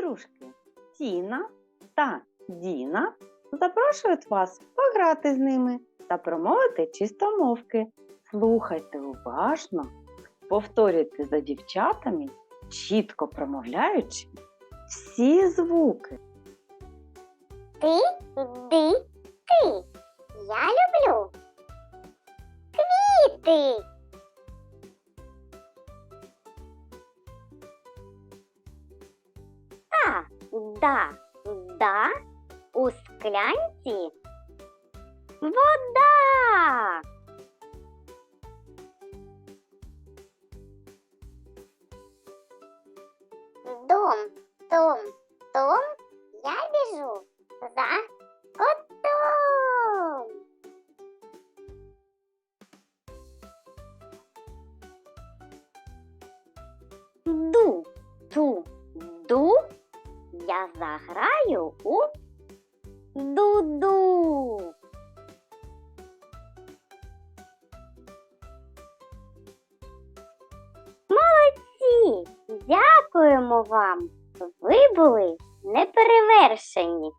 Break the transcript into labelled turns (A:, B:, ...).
A: подружки Тіна та Діна запрошують вас пограти з ними та промовити чистомовки. Слухайте уважно, повторюйте за дівчатами, чітко промовляючи всі звуки.
B: Ти, да, да, у склянці вода. Дом, том, том, я біжу за котом. Ду, ту, ду, я заграю у ду-ду. Молодці! Дякуємо вам! Ви були неперевершені.